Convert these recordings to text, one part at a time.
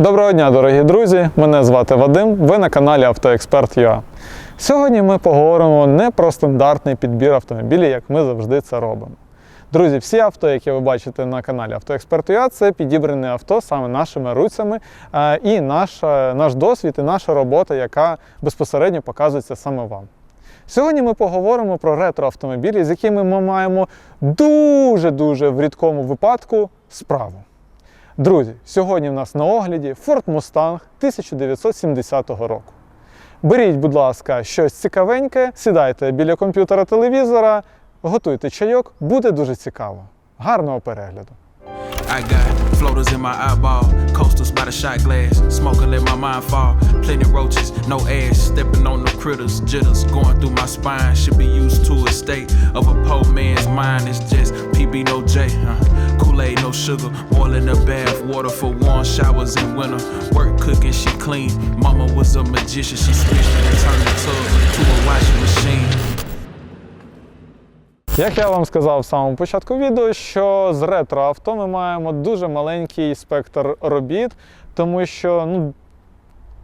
Доброго дня, дорогі друзі! Мене звати Вадим. Ви на каналі Автоексперт.ua. Сьогодні ми поговоримо не про стандартний підбір автомобілів, як ми завжди це робимо. Друзі, всі авто, які ви бачите на каналі Автоексперт.ua, це підібрані авто саме нашими руцями е, і наш, е, наш досвід, і наша робота, яка безпосередньо показується саме вам. Сьогодні ми поговоримо про ретро-автомобілі, з якими ми маємо дуже-дуже в рідкому випадку справу. Друзі, сьогодні в нас на огляді Ford Mustang 1970 року. Беріть, будь ласка, щось цікавеньке, сідайте біля комп'ютера телевізора, готуйте чайок, буде дуже цікаво. Гарного перегляду! I got floaters in my eyeball, coasters by the shot glass, smoking let my mind fall. Plenty roaches, no ass, stepping on the critters, jitters going through my spine. Should be used to a state of a poor man's mind. It's just PB no J, huh? Kool-Aid no sugar, boiling the bath, water for warm showers in winter. Work cooking, she clean. Mama was a magician, she switched and turned the tub to a washing machine. Як я вам сказав в самому початку відео, що з ретро-авто ми маємо дуже маленький спектр робіт, тому що, ну,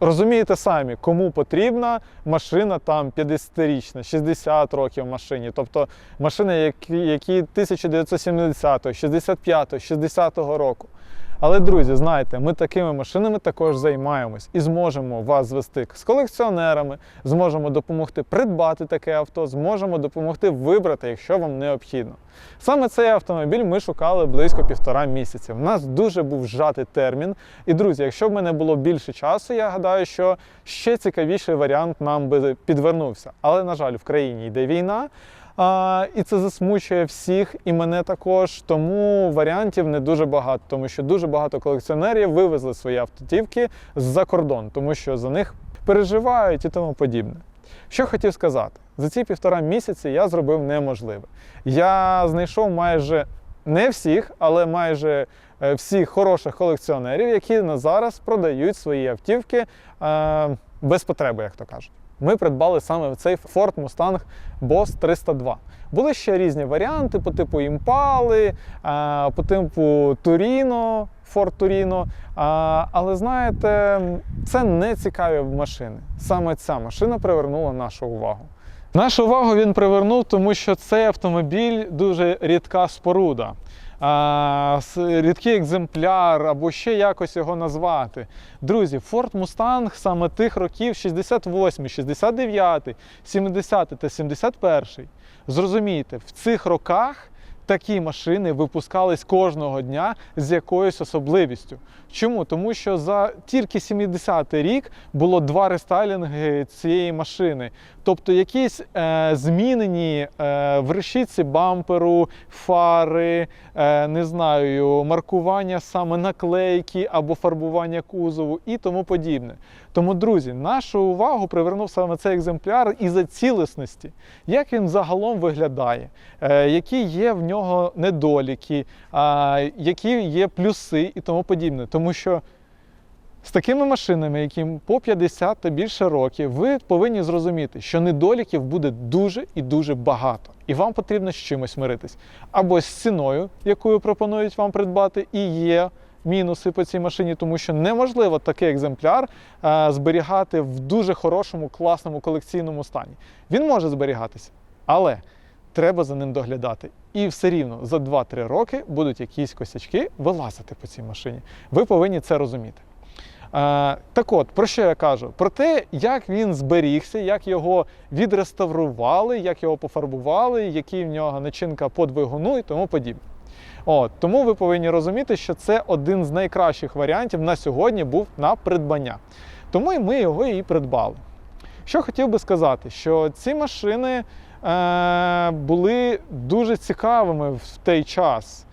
розумієте самі, кому потрібна машина там 50-річна, 60 років машині. Тобто машини, які, які 1970, 65, 60 року. Але, друзі, знаєте, ми такими машинами також займаємось і зможемо вас звести з колекціонерами, зможемо допомогти придбати таке авто, зможемо допомогти вибрати, якщо вам необхідно. Саме цей автомобіль ми шукали близько півтора місяці. У нас дуже був зжатий термін. І, друзі, якщо б мене було більше часу, я гадаю, що ще цікавіший варіант нам би підвернувся. Але, на жаль, в країні йде війна. А, і це засмучує всіх, і мене також. Тому варіантів не дуже багато, тому що дуже багато колекціонерів вивезли свої автівки з-за кордон, тому що за них переживають і тому подібне. Що хотів сказати, за ці півтора місяці я зробив неможливе. Я знайшов майже не всіх, але майже е, всіх хороших колекціонерів, які на зараз продають свої автівки е, без потреби, як то кажуть. Ми придбали саме цей Ford Mustang Boss 302. Були ще різні варіанти по типу Імпали, по типу Туріно, Ford. Е, Але знаєте, це не цікаві машини. Саме ця машина привернула нашу увагу. Нашу увагу він привернув, тому що цей автомобіль дуже рідка споруда. Рідкий екземпляр або ще якось його назвати. Друзі, Ford Mustang саме тих років 68, 69, 70 та 71. Зрозумійте, в цих роках такі машини випускались кожного дня з якоюсь особливістю. Чому? Тому що за тільки 70-й рік було два рестайлінги цієї машини. Тобто якісь е, змінені е, в решітці бамперу, фари, е, не знаю, маркування саме наклейки або фарбування кузову і тому подібне. Тому, друзі, нашу увагу привернув саме цей екземпляр із-за цілісності, як він загалом виглядає, е, які є в нього недоліки, а, які є плюси і тому подібне. Тому що з такими машинами, яким по 50 та більше років, ви повинні зрозуміти, що недоліків буде дуже і дуже багато. І вам потрібно з чимось миритись. Або з ціною, якою пропонують вам придбати, і є мінуси по цій машині, тому що неможливо такий екземпляр е, зберігати в дуже хорошому, класному колекційному стані. Він може зберігатися, але треба за ним доглядати. І все рівно за 2-3 роки будуть якісь косячки вилазити по цій машині. Ви повинні це розуміти. Е, так от, про що я кажу? Про те, як він зберігся, як його відреставрували, як його пофарбували, які в нього начинка по двигуну і тому подібне. От, тому ви повинні розуміти, що це один з найкращих варіантів на сьогодні був на придбання. Тому і ми його і придбали. Що хотів би сказати, що ці машини були дуже цікавими в той час.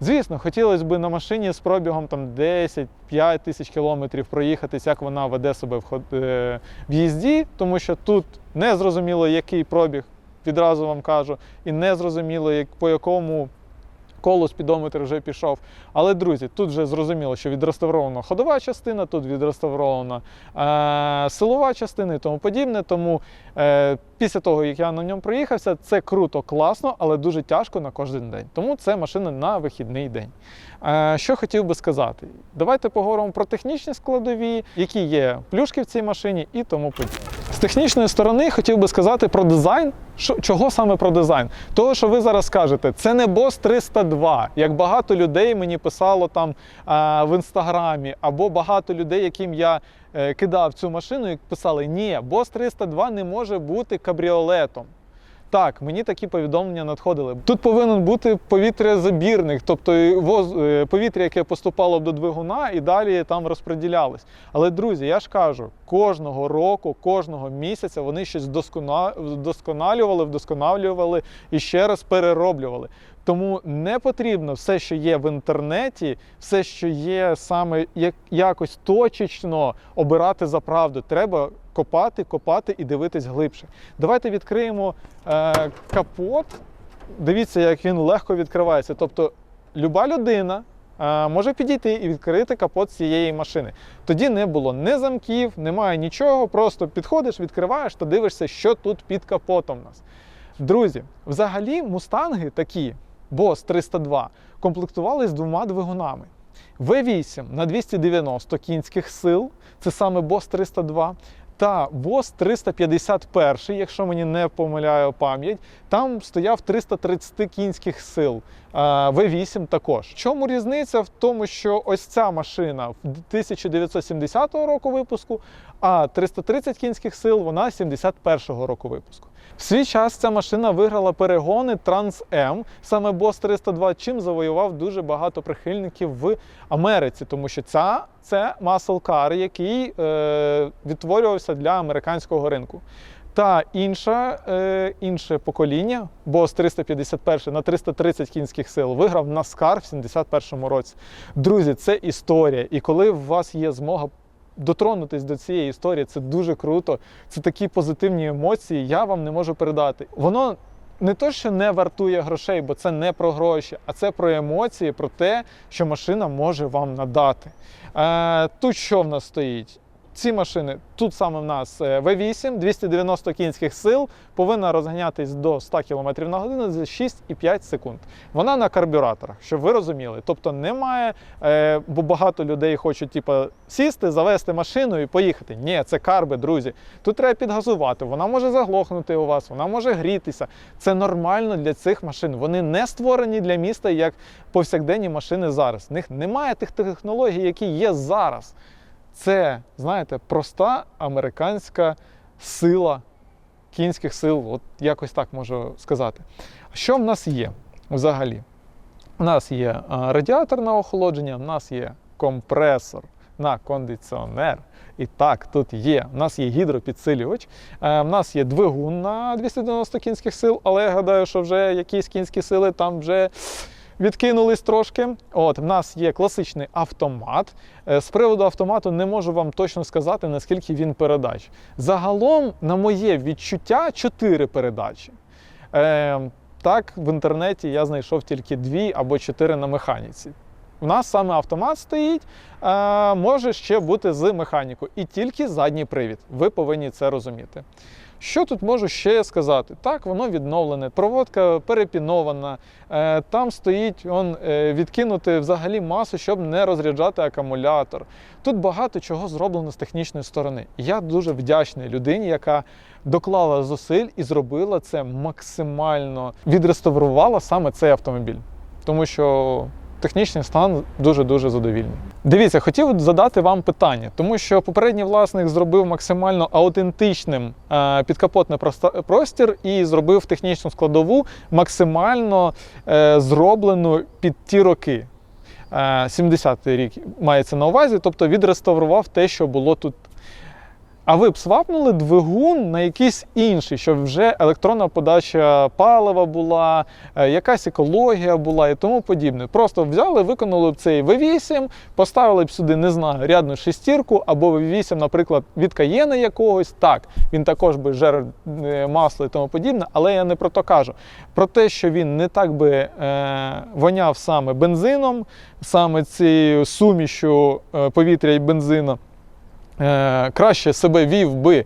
Звісно, хотілося б на машині з пробігом там 10-5 тисяч кілометрів проїхатись, як вона веде себе в е, їзді, тому що тут не зрозуміло, який пробіг, відразу вам кажу, і не зрозуміло, по якому коло спідометр вже пішов. Але, друзі, тут вже зрозуміло, що відреставрована ходова частина, тут відреставрована е, силова частина і тому подібне. Тому е, після того, як я на ньому проїхався, це круто, класно, але дуже тяжко на кожен день. Тому це машина на вихідний день. Е, що хотів би сказати? Давайте поговоримо про технічні складові, які є плюшки в цій машині і тому подібне. З технічної сторони хотів би сказати про дизайн. Чого саме про дизайн? Того, що ви зараз кажете, це не BOSS 302, як багато людей мені писало там а, в інстаграмі, або багато людей, яким я е, кидав цю машину, і писали: ні, BOSS 302 не може бути кабріолетом. Так, мені такі повідомлення надходили. Тут повинен бути повітрязабірник, тобто е, повітря, яке поступало б до двигуна і далі там розподілялось. Але друзі, я ж кажу, кожного року, кожного місяця вони щось вдоскона- вдосконалювали, вдосконалювали і ще раз перероблювали. Тому не потрібно все, що є в інтернеті, все, що є саме як, якось точечно обирати за правду. Треба копати, копати і дивитись глибше. Давайте відкриємо е, капот. Дивіться, як він легко відкривається. Тобто, люба людина е, може підійти і відкрити капот цієї машини. Тоді не було ні замків, немає нічого. Просто підходиш, відкриваєш та дивишся, що тут під капотом у нас. Друзі, взагалі мустанги такі, BOSS 302, комплектували з двома двигунами. V8 на 290 кінських сил, це саме BOSS 302, та BOSS 351, якщо мені не помиляє пам'ять, там стояв 330 кінських сил. А, V8 також. Чому різниця? В тому, що ось ця машина в 1970 року випуску, а 330 кінських сил вона 71-го року випуску. В свій час ця машина виграла перегони Trans Am, саме Boss 302, чим завоював дуже багато прихильників в Америці, тому що ця це muscle car, який е, відтворювався для американського ринку. Та інша, е, інше покоління, Boss 351 на 330 кінських сил, виграв NASCAR в 71-му році. Друзі, це історія. І коли у вас є змога дотронутись до цієї історії, це дуже круто. Це такі позитивні емоції, я вам не можу передати. Воно не то, що не вартує грошей, бо це не про гроші, а це про емоції, про те, що машина може вам надати. Е, тут що в нас стоїть? Ці машини, тут саме в нас е, V8, 290 кінських сил, повинна розганятись до 100 км на годину за 6,5 секунд. Вона на карбюраторах, щоб ви розуміли. Тобто немає, е, бо багато людей хочуть типу, сісти, завести машину і поїхати. Ні, це карби, друзі. Тут треба підгазувати, вона може заглохнути у вас, вона може грітися. Це нормально для цих машин. Вони не створені для міста як повсякденні машини зараз. В них немає тих технологій, які є зараз. Це, знаєте, проста американська сила кінських сил, от якось так можу сказати. Що в нас є взагалі? У нас є а, радіатор на охолодження, в нас є компресор на кондиціонер. І так, тут є. У нас є гідропідсилювач, е, в нас є двигун на 290 кінських сил, але я гадаю, що вже якісь кінські сили там вже відкинулись трошки. От, в нас є класичний автомат. Е, З приводу автомату не можу вам точно сказати, наскільки він передач. Загалом, на моє відчуття, 4 передачі. Е, так, в інтернеті я знайшов тільки 2 або 4 на механіці. У нас саме автомат стоїть, е, може ще бути з механікою. І тільки задній привід. Ви повинні це розуміти. Що тут можу ще сказати? Так, воно відновлене, проводка перепінована, е, там стоїть он, е, відкинути взагалі масу, щоб не розряджати акумулятор. Тут багато чого зроблено з технічної сторони. Я дуже вдячний людині, яка доклала зусиль і зробила це максимально відреставрувала саме цей автомобіль. Тому що технічний стан дуже-дуже задовільний. Дивіться, хотів задати вам питання, тому що попередній власник зробив максимально аутентичним е, підкапотний простір і зробив технічну складову максимально е, зроблену під ті роки. Е, 70-й рік мається на увазі, тобто відреставрував те, що було тут. А ви б свапнули двигун на якийсь інший, щоб вже електронна подача палива була, е, якась екологія була і тому подібне. Просто взяли, виконали б цей V8, поставили б сюди, не знаю, рядну шестірку або V8, наприклад, від Каєна якогось. Так, він також би жер е, масло і тому подібне, але я не про то кажу. Про те, що він не так би е, воняв саме бензином, саме цією сумішю е, повітря і бензину. Е, краще себе вів би е,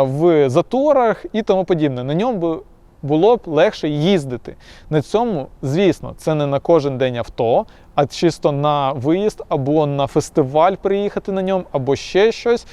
в заторах і тому подібне. На ньому би було б легше їздити. На цьому, звісно, це не на кожен день авто, а чисто на виїзд або на фестиваль приїхати на ньому, або ще щось.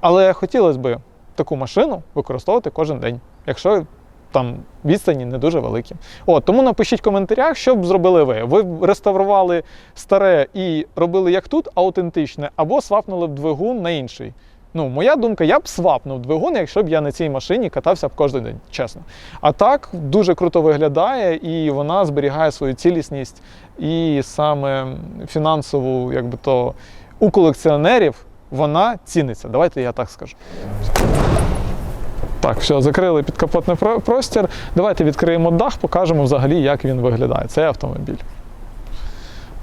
Але хотілося б таку машину використовувати кожен день, якщо там відстані не дуже великі. От, тому напишіть в коментарях, що б зробили ви. Ви б реставрували старе і робили як тут, аутентичне, або свапнули б двигун на інший. Ну, моя думка, я б свапнув двигун, якщо б я на цій машині катався б кожен день, чесно. А так дуже круто виглядає, і вона зберігає свою цілісність і саме фінансову, якби то у колекціонерів вона ціниться. Давайте я так скажу. Так, все, закрили підкапотний простір. Давайте відкриємо дах, покажемо взагалі, як він виглядає. Цей автомобіль.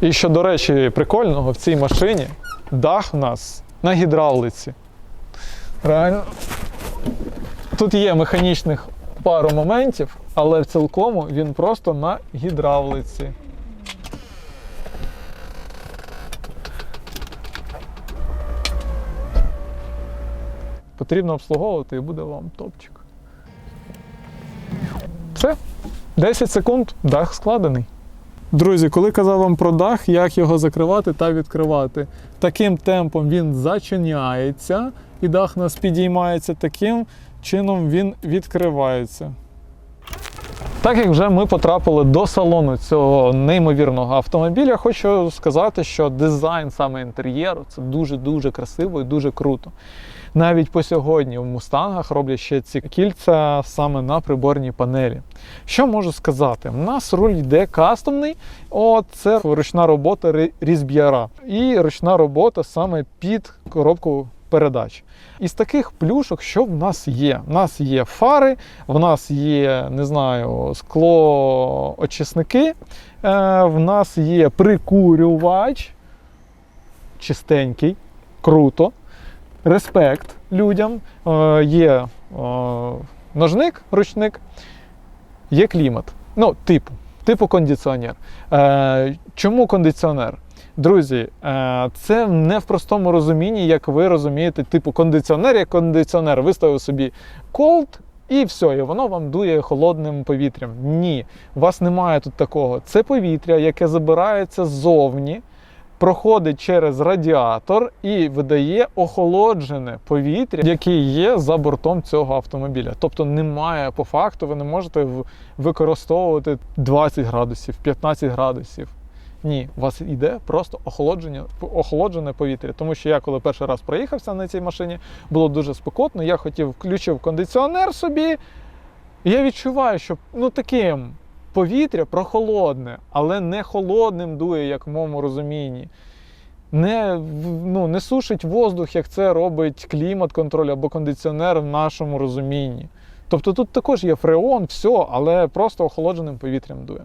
І що, до речі, прикольного в цій машині дах у нас на гідравлиці. Реально. Тут є механічних пару моментів, але в цілкому він просто на гідравлиці. Потрібно обслуговувати і буде вам топчик. Все. 10 секунд, дах складений. Друзі, коли казав вам про дах, як його закривати та відкривати, таким темпом він зачиняється, і дах у нас підіймається, таким чином він відкривається. Так як вже ми потрапили до салону цього неймовірного автомобіля, хочу сказати, що дизайн саме інтер'єру це дуже-дуже красиво і дуже круто. Навіть по сьогодні в мустангах роблять ще ці кільця саме на приборній панелі. Що можу сказати? У нас руль йде кастомний, от це ручна робота різб'яра і ручна робота саме під коробку передач. Із таких плюшок, що в нас є? У нас є фари, в нас є, не знаю, склоочисники, е, в нас є прикурювач, чистенький, круто, респект людям, е, є е, ножник, ручник, є клімат. Ну, типу, типу кондиціонер. Е, чому кондиціонер? Друзі, це не в простому розумінні, як ви розумієте, типу кондиціонер, як кондиціонер. Виставив собі колд і все, і воно вам дує холодним повітрям. Ні, у вас немає тут такого. Це повітря, яке забирається ззовні, проходить через радіатор і видає охолоджене повітря, яке є за бортом цього автомобіля. Тобто немає по факту, ви не можете використовувати 20 градусів, 15 градусів. Ні, у вас йде просто охолодження, охолоджене повітря. Тому що я, коли перший раз проїхався на цій машині, було дуже спекотно. Я хотів включив кондиціонер собі. І я відчуваю, що ну таким повітря прохолодне, але не холодним дує, як в моєму розумінні. Не, ну, не сушить воздух, як це робить клімат-контроль або кондиціонер в нашому розумінні. Тобто тут також є фреон, все, але просто охолодженим повітрям дує.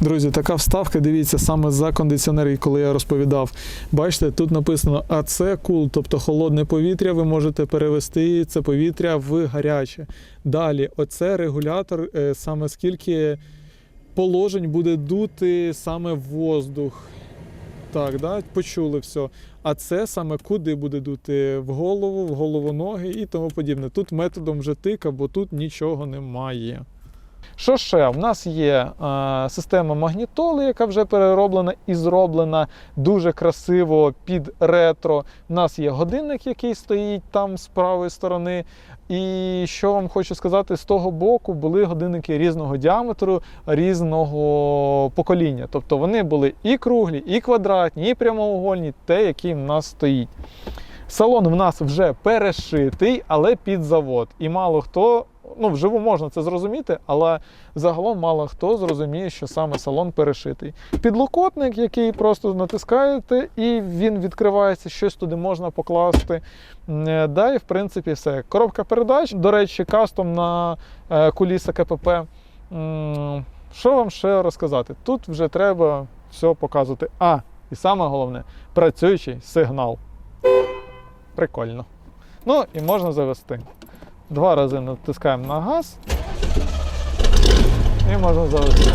Друзі, така вставка, дивіться, саме за кондиціонер, і коли я розповідав. Бачите, тут написано АЦ кул, тобто холодне повітря, ви можете перевести це повітря в гаряче. Далі, оце регулятор, е, саме скільки положень буде дути саме воздух. Так, да, почули все. А це саме куди буде дути в голову, в голову ноги і тому подібне. Тут методом вже тика, бо тут нічого немає. Що ще? В нас є е, система магнітоли, яка вже перероблена і зроблена дуже красиво під ретро. У нас є годинник, який стоїть там з правої сторони. І що вам хочу сказати, з того боку були годинники різного діаметру, різного покоління. Тобто вони були і круглі, і квадратні, і прямоугольні, те, який в нас стоїть. Салон в нас вже перешитий, але під завод. І мало хто ну, вживу можна це зрозуміти, але загалом мало хто зрозуміє, що саме салон перешитий. Підлокотник, який просто натискаєте, і він відкривається, щось туди можна покласти. Е, Да, і в принципі все. Коробка передач, до речі, кастом на е, куліса КПП. Що вам ще розказати? Тут вже треба все показувати. А, і саме головне працюючий сигнал. Прикольно. Ну і можна завести. Два рази натискаємо на газ. І можна завести.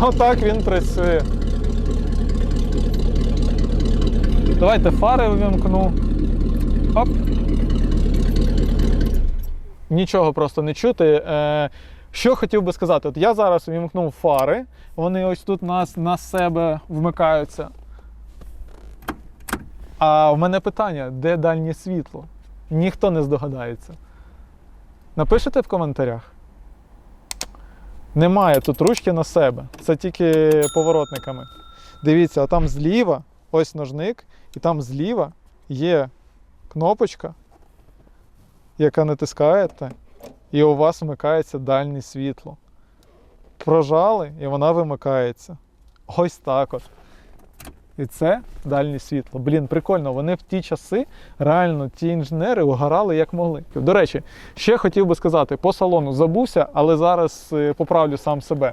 Отак він працює. Давайте фари вимкну. Оп. Нічого просто не чути. Е, що хотів би сказати? От я зараз увімкнув фари, вони ось тут нас на себе вмикаються. А в мене питання: де дальнє світло? Ніхто не здогадається. Напишете в коментарях. Немає тут ручки на себе. Це тільки поворотниками. Дивіться, а там зліва ось ножник, і там зліва є кнопочка, яка натискаєте, і у вас вмикається дальнє світло. Прожали, і вона вимикається. Ось так от. І це дальнє світло. Блін, прикольно. Вони в ті часи реально ті інженери угорали як могли. До речі, ще хотів би сказати, по салону забувся, але зараз е, поправлю сам себе.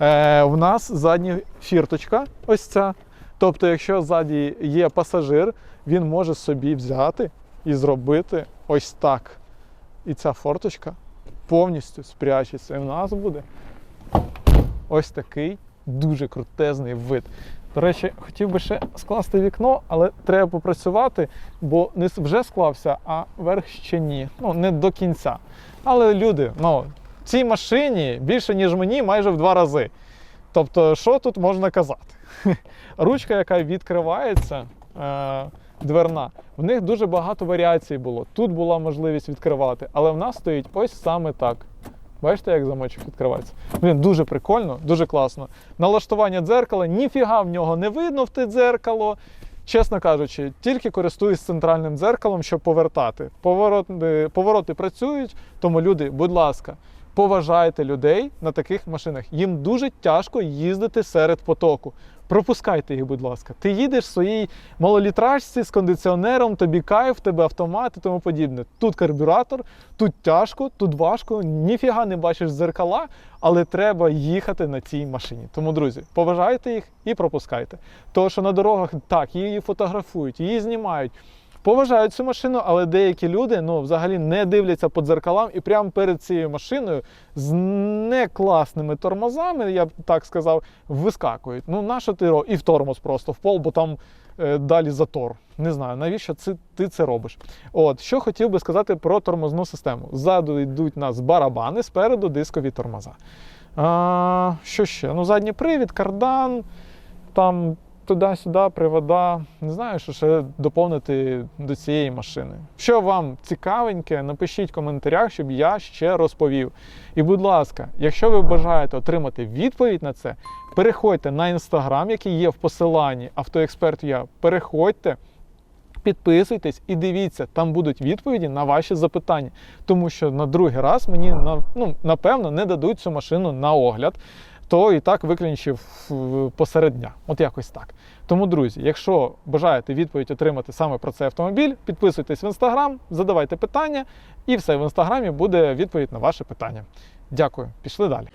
Е, в нас задня фірточка, ось ця. Тобто, якщо ззаді є пасажир, він може собі взяти і зробити ось так. І ця форточка повністю спрячеться. І в нас буде ось такий дуже крутезний вид. До речі, хотів би ще скласти вікно, але треба попрацювати, бо низ вже склався, а верх ще ні. Ну, не до кінця. Але люди, ну, цій машині більше, ніж мені, майже в два рази. Тобто, що тут можна казати? Ручка, яка відкривається, е, дверна, в них дуже багато варіацій було. Тут була можливість відкривати, але в нас стоїть ось саме так. Бачите, як замочок відкривається? Блін, дуже прикольно, дуже класно. Налаштування дзеркала, ніфіга в нього не видно в те дзеркало. Чесно кажучи, тільки користуюсь центральним дзеркалом, щоб повертати. Повороти, повороти працюють, тому люди, будь ласка, поважайте людей на таких машинах. Їм дуже тяжко їздити серед потоку. Пропускайте їх, будь ласка. Ти їдеш в своїй малолітражці з кондиціонером, тобі кайф, тебе автомат і тому подібне. Тут карбюратор, тут тяжко, тут важко, ніфіга не бачиш зеркала, але треба їхати на цій машині. Тому, друзі, поважайте їх і пропускайте. Тому що на дорогах так, її фотографують, її знімають. Поважають цю машину, але деякі люди ну, взагалі не дивляться по дзеркалам і прямо перед цією машиною з некласними тормозами, я б так сказав, вискакують. Ну, нащо ти ро- І в тормоз просто в пол, бо там е, далі затор. Не знаю, навіщо це, ти це робиш. От, що хотів би сказати про тормозну систему. Ззаду йдуть нас барабани, спереду дискові тормоза. А, що ще? Ну, задній привід, кардан, там туди-сюди, привода. Не знаю, що ще доповнити до цієї машини. Що вам цікавеньке, напишіть в коментарях, щоб я ще розповів. І, будь ласка, якщо ви бажаєте отримати відповідь на це, переходьте на інстаграм, який є в посиланні автоексперт я. Переходьте. Підписуйтесь і дивіться, там будуть відповіді на ваші запитання. Тому що на другий раз мені ну, напевно не дадуть цю машину на огляд, то і так виключив е, посеред дня. От якось так. Тому, друзі, якщо бажаєте відповідь отримати саме про цей автомобіль, підписуйтесь в інстаграм, задавайте питання, і все в інстаграмі буде відповідь на ваше питання. Дякую, пішли далі.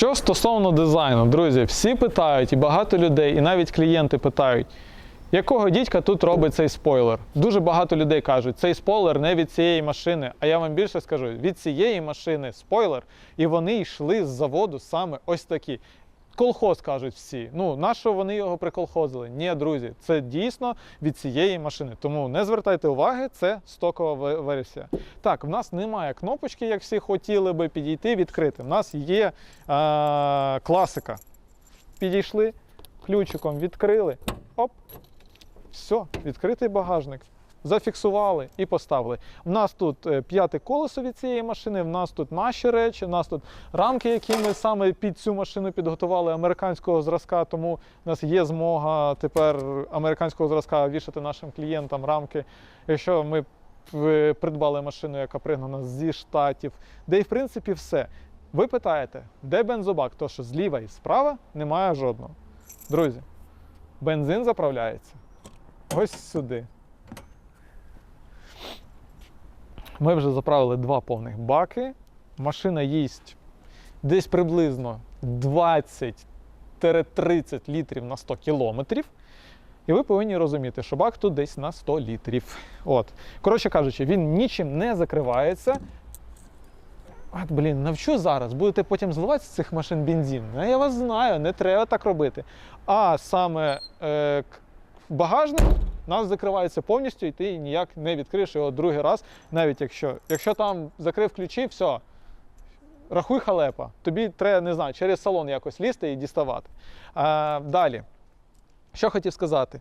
Що стосовно дизайну, друзі, всі питають, і багато людей, і навіть клієнти питають, якого дідька тут робить цей спойлер? Дуже багато людей кажуть, цей спойлер не від цієї машини. А я вам більше скажу, від цієї машини спойлер, і вони йшли з заводу саме ось такі. Колхоз кажуть всі. Ну, на що вони його приколхозили? Ні, друзі, це дійсно від цієї машини. Тому не звертайте уваги, це стокова версія. Так, в нас немає кнопочки, як всі хотіли би підійти, відкрити. У нас є е, класика. Підійшли, ключиком відкрили. Оп, все, відкритий багажник. Зафіксували і поставили. У нас тут е, п'яте колесо від цієї машини, в нас тут наші речі, у нас тут рамки, які ми саме під цю машину підготували американського зразка, тому у нас є змога тепер американського зразка вішати нашим клієнтам рамки. Якщо ми е, придбали машину, яка пригнана зі штатів, де і в принципі все. Ви питаєте, де бензобак? То що зліва і справа немає жодного. Друзі, бензин заправляється ось сюди. Ми вже заправили два повних баки. Машина їсть десь приблизно 20-30 літрів на 100 кілометрів. І ви повинні розуміти, що бак тут десь на 100 літрів. От. Коротше кажучи, він нічим не закривається. От, блін, навчу зараз. Будете потім зливати з цих машин бензин. Ну, я вас знаю, не треба так робити. А саме е, багажник нас закривається повністю, і ти ніяк не відкриєш його другий раз, навіть якщо. Якщо там закрив ключі, все. Рахуй халепа. Тобі треба, не знаю, через салон якось лізти і діставати. А, далі. Що хотів сказати?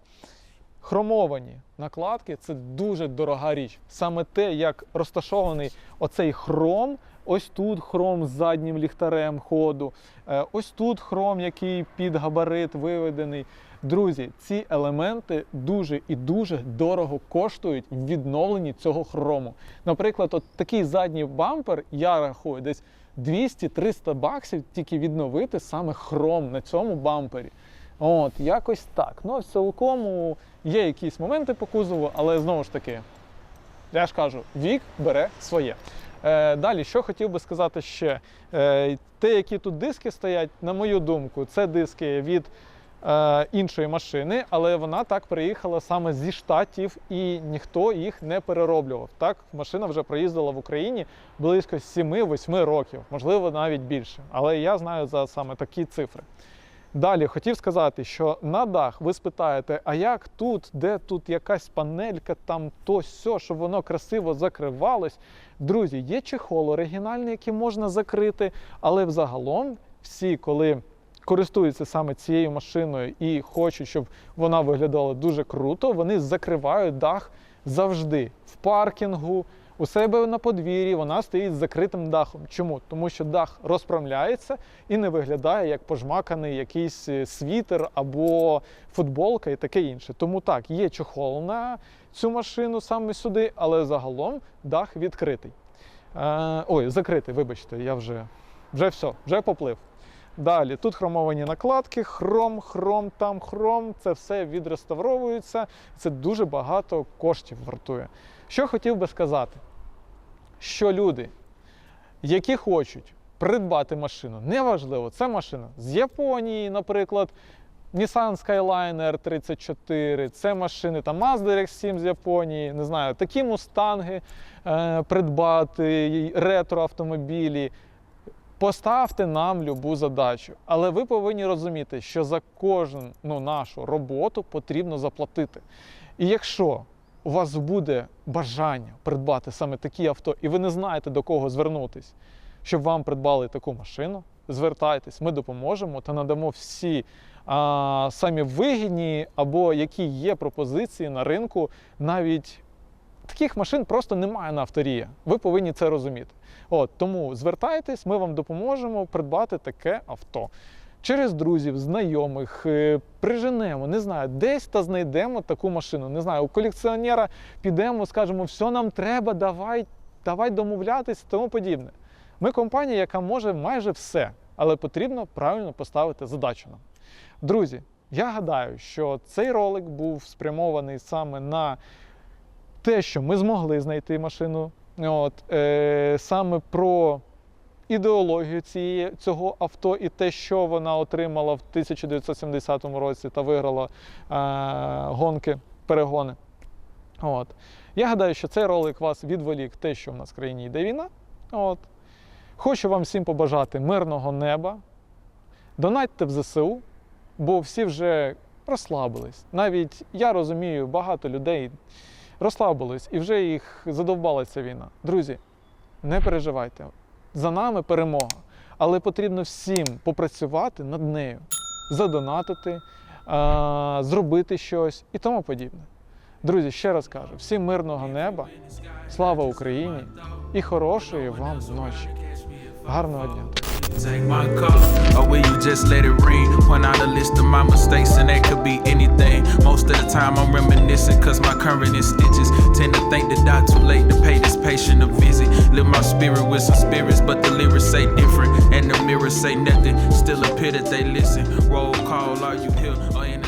Хромовані накладки це дуже дорога річ. Саме те, як розташований оцей хром, ось тут хром з заднім ліхтарем ходу, е, ось тут хром, який під габарит виведений. Друзі, ці елементи дуже і дуже дорого коштують в відновленні цього хрому. Наприклад, от такий задній бампер, я рахую, десь 200-300 баксів тільки відновити саме хром на цьому бампері. От, якось так. Ну, в цілкому є якісь моменти по кузову, але знову ж таки, я ж кажу, вік бере своє. Е, далі, що хотів би сказати ще? Е, те, які тут диски стоять, на мою думку, це диски від іншої машини, але вона так приїхала саме зі штатів і ніхто їх не перероблював. Так, машина вже проїздила в Україні близько 7-8 років, можливо, навіть більше. Але я знаю за саме такі цифри. Далі хотів сказати, що на дах ви спитаєте, а як тут, де тут якась панелька, там то сьо, щоб воно красиво закривалось. Друзі, є чехол оригінальний, який можна закрити, але взагалом всі, коли користуються саме цією машиною і хочуть, щоб вона виглядала дуже круто, вони закривають дах завжди в паркінгу. У себе на подвір'ї вона стоїть з закритим дахом. Чому? Тому що дах розправляється і не виглядає як пожмаканий якийсь е, світер або футболка і таке інше. Тому так, є чохол на цю машину саме сюди, але загалом дах відкритий. Е, ой, закритий, вибачте, я вже, вже все, вже поплив. Далі тут хромовані накладки, хром, хром, там хром. Це все відреставровується. Це дуже багато коштів вартує. Що хотів би сказати, що люди, які хочуть придбати машину, неважливо, це машина з Японії, наприклад, Nissan Skyline R34, це машини там Mazda RX-7 з Японії, не знаю, такі мустанги е, придбати, ретро автомобілі. Поставте нам любу задачу, але ви повинні розуміти, що за кожну нашу роботу потрібно заплатити. І якщо у вас буде бажання придбати саме такі авто, і ви не знаєте до кого звернутись, щоб вам придбали таку машину, звертайтесь, ми допоможемо та надамо всі а, самі вигідні або які є пропозиції на ринку, навіть таких машин просто немає на авторія. Ви повинні це розуміти. От тому звертайтесь, ми вам допоможемо придбати таке авто. Через друзів, знайомих, е, приженемо, не знаю, десь та знайдемо таку машину. Не знаю, у колекціонера підемо, скажемо, все нам треба, давай, давай домовлятись, тому подібне. Ми компанія, яка може майже все, але потрібно правильно поставити задачу нам. Друзі, я гадаю, що цей ролик був спрямований саме на те, що ми змогли знайти машину, от, е, саме про ідеологію цієї, цього авто і те, що вона отримала в 1970 році та виграла е, гонки, перегони. От. Я гадаю, що цей ролик вас відволік те, що в нас в країні йде війна. От. Хочу вам всім побажати мирного неба, Донатьте в ЗСУ, бо всі вже розслабились. Навіть я розумію, багато людей розслабились і вже їх задовбала ця війна. Друзі, не переживайте. За нами перемога. Але потрібно всім попрацювати над нею, задонатити, зробити щось і тому подібне. Друзі, ще раз кажу: всім мирного неба, слава Україні і хорошої вам ночі. Гарного дня! Take my call, or oh, will you just let it ring? Point out a list of my mistakes, and that could be anything. Most of the time, I'm reminiscing, cause my current is stitches. Tend to think that die too late to pay this patient a visit. Live my spirit with some spirits, but the lyrics say different. And the mirrors say nothing. Still appear that they listen. Roll call, are you here? Or in